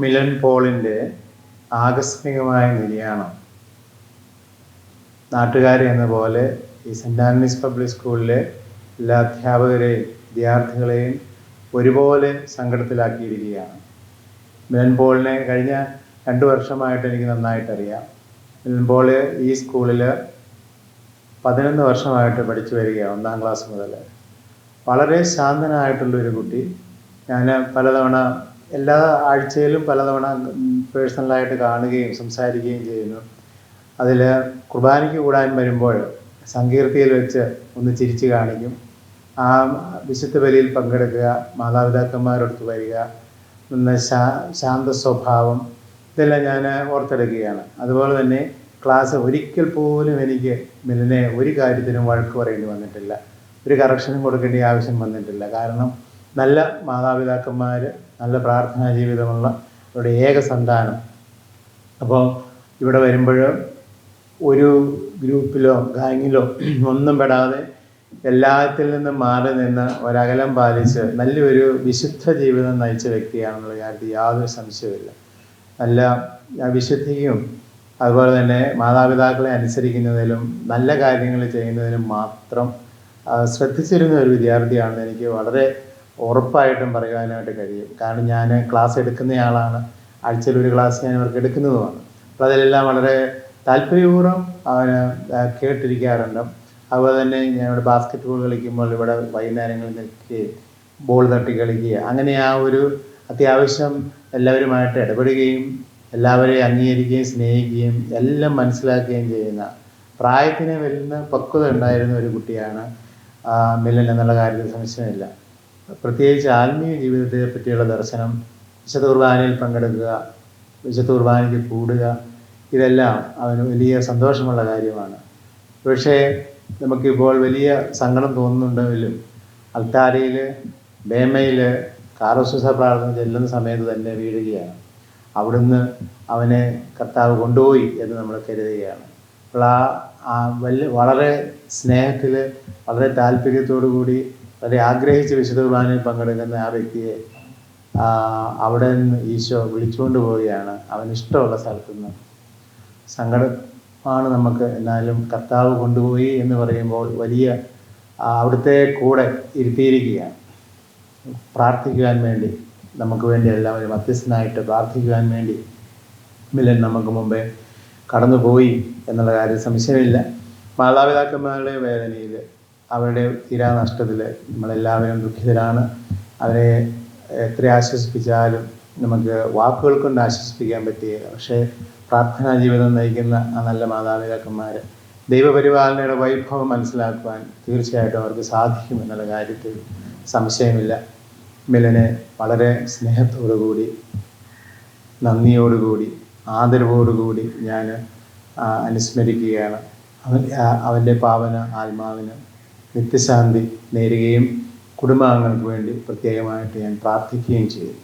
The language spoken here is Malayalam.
മിലൻ പോളിന്റെ ആകസ്മികമായ നിര്യാണം. നാട്ടുകാരെ എന്ന പോലെ ഈ സെന്റ് ആന്റണീസ് പബ്ലിക് സ്കൂളിലെ എല്ലാ അധ്യാപകരെയും വിദ്യാർത്ഥികളെയും ഒരുപോലെ സങ്കടത്തിലാക്കിയിരിക്കുകയാണ്. മിലൻ പോളിനെ കഴിഞ്ഞ രണ്ട് വർഷമായിട്ട് എനിക്ക് നന്നായിട്ടറിയാം. മിലൻ പോൾ ഈ സ്കൂളിൽ പതിനൊന്ന് വർഷമായിട്ട് പഠിച്ചു വരികയാണ് ഒന്നാം ക്ലാസ് മുതൽ വളരെ ശാന്തനായിട്ടുള്ളൊരു കുട്ടി. ഞാൻ പലതവണ എല്ലാ ആഴ്ചയിലും പലതവണ പേഴ്സണലായിട്ട് കാണുകയും സംസാരിക്കുകയും ചെയ്യുന്നു. അതിൽ കുർബാനയ്ക്ക് കൂടാൻ വരുമ്പോൾ സങ്കീർത്തിയിൽ വെച്ച് ഒന്ന് ചിരിച്ചു കാണിക്കും. ആ വിശുദ്ധ ബലിയിൽ പങ്കെടുക്കുക മാതാപിതാക്കന്മാരടുത്ത് വരിക നിന്ന് ശാ ശാന്ത സ്വഭാവം ഇതെല്ലാം ഞാൻ ഓർത്തെടുക്കുകയാണ്. അതുപോലെ തന്നെ ക്ലാസ് ഒരിക്കൽ പോലും എനിക്ക് മിലിനെ ഒരു കാര്യത്തിനും വഴക്ക് പറയേണ്ടി വന്നിട്ടില്ല. ഒരു കറക്ഷനും കൊടുക്കേണ്ട ആവശ്യം വന്നിട്ടില്ല. കാരണം നല്ല മാതാപിതാക്കന്മാർ നല്ല പ്രാർത്ഥനാ ജീവിതമുള്ള അവരുടെ ഏക സന്താനം. അപ്പോൾ ഇവിടെ വരുമ്പോൾ ഒരു ഗ്രൂപ്പിലോ ഗാങ്ങിലോ ഒന്നും പെടാതെ എല്ലാത്തിൽ നിന്നും മാറി നിന്ന് ഒരകലം പാലിച്ച് നല്ലൊരു വിശുദ്ധ ജീവിതം നയിച്ച വ്യക്തിയാണെന്നുള്ള കാര്യത്തിൽ യാതൊരു സംശയമില്ല നല്ല വിശുദ്ധിയും അതുപോലെ തന്നെ മാതാപിതാക്കളെ അനുസരിക്കുന്നതിലും നല്ല കാര്യങ്ങൾ ചെയ്യുന്നതിലും മാത്രം ശ്രദ്ധിച്ചിരുന്ന ഒരു വിദ്യാർത്ഥിയാണെന്ന് എനിക്ക് വളരെ ഉറപ്പായിട്ടും പറയുവാനായിട്ട് കഴിയും. കാരണം ഞാൻ ക്ലാസ് എടുക്കുന്നയാളാണ്. ആഴ്ചയിൽ ഒരു ക്ലാസ് ഞാൻ അവർക്ക് എടുക്കുന്നതുമാണ്. അപ്പോൾ അതിലെല്ലാം വളരെ താല്പര്യപൂർവം അവന് കേട്ടിരിക്കാറുണ്ട്. അതുപോലെ തന്നെ ഞാൻ ഇവിടെ ബാസ്ക്കറ്റ് ബോൾ കളിക്കുമ്പോൾ ഇവിടെ വൈകുന്നേരങ്ങളിൽ നിൽക്കുകയും ബോൾ തട്ടി കളിക്കുക അങ്ങനെ ആ ഒരു അത്യാവശ്യം എല്ലാവരുമായിട്ട് ഇടപെടുകയും എല്ലാവരെയും അംഗീകരിക്കുകയും സ്നേഹിക്കുകയും എല്ലാം മനസ്സിലാക്കുകയും ചെയ്യുന്ന പ്രായത്തിന് വരുന്ന പക്വത ഉണ്ടായിരുന്ന ഒരു കുട്ടിയാണ് മില്ലൻ എന്നുള്ള കാര്യത്തിൽ സംശയമില്ല. പ്രത്യേകിച്ച് ആത്മീയ ജീവിതത്തെ പറ്റിയുള്ള ദർശനം വിശുദ്ധ കുർബാനയിൽ പങ്കെടുക്കുക വിശുദ്ധ കുർബാനയ്ക്ക് കൂടുക ഇതെല്ലാം അവന് വലിയ സന്തോഷമുള്ള കാര്യമാണ്. പക്ഷേ നമുക്കിപ്പോൾ വലിയ സങ്കടം തോന്നുന്നുണ്ടെങ്കിലും അൽത്താരയിൽ ബേമയിൽ കാറോസുസ പ്രാർത്ഥന ചെല്ലുന്ന സമയത്ത് തന്നെ വീഴുകയാണ്. അവിടുന്ന് അവനെ കർത്താവ് കൊണ്ടുപോയി എന്ന് നമ്മൾ കരുതുകയാണ്. അപ്പോൾ ആ വലിയ വളരെ സ്നേഹത്തിൽ വളരെ താല്പര്യത്തോടു കൂടി വളരെ ആഗ്രഹിച്ച് വിശുദ്ധ കുർബാനയിൽ പങ്കെടുക്കുന്ന ആ വ്യക്തിയെ അവിടെ നിന്ന് ഈശോ വിളിച്ചുകൊണ്ട് പോവുകയാണ്. അവന് ഇഷ്ടമുള്ള സ്ഥലത്തു നിന്ന്. സങ്കടമാണ് നമുക്ക് എന്നാലും കർത്താവ് കൊണ്ടുപോയി എന്ന് പറയുമ്പോൾ വലിയ അവിടുത്തെ കൂടെ ഇരുത്തിയിരിക്കുകയാണ്. പ്രാർത്ഥിക്കുവാൻ വേണ്ടി നമുക്ക് വേണ്ടി എല്ലാവരും മധ്യസ്ഥനായിട്ട് പ്രാർത്ഥിക്കുവാൻ വേണ്ടി മിലൻ നമുക്ക് മുമ്പേ കടന്നുപോയി എന്നുള്ള കാര്യം സംശയമില്ല. മാതാപിതാക്കന്മാരുടെ വേദനയിൽ അവരുടെ തീരാനഷ്ടത്തിൽ നമ്മളെല്ലാവരും ദുഃഖിതരാണ്. അവരെ എത്ര ആശ്വസിപ്പിച്ചാലും നമുക്ക് വാക്കുകൾ കൊണ്ട് ആശ്വസിപ്പിക്കാൻ പറ്റുകയില്ല. പക്ഷേ പ്രാർത്ഥനാ ജീവിതം നയിക്കുന്ന ആ നല്ല മാതാപിതാക്കന്മാർ ദൈവപരിപാലനയുടെ വൈഭവം മനസ്സിലാക്കുവാൻ തീർച്ചയായിട്ടും അവർക്ക് സാധിക്കും എന്നുള്ള കാര്യത്തിൽ സംശയമില്ല. മിലനെ വളരെ സ്നേഹത്തോടുകൂടി നന്ദിയോടുകൂടി ആദരവോടുകൂടി ഞാൻ അനുസ്മരിക്കുകയാണ്. അവൻ ആ- അവന്റെ പാവന ആത്മാവിന് നിത്യശാന്തി നേരുകയും കുടുംബാംഗങ്ങൾക്ക് വേണ്ടി പ്രത്യേകമായിട്ട് ഞാൻ പ്രാർത്ഥിക്കുകയും ചെയ്തു.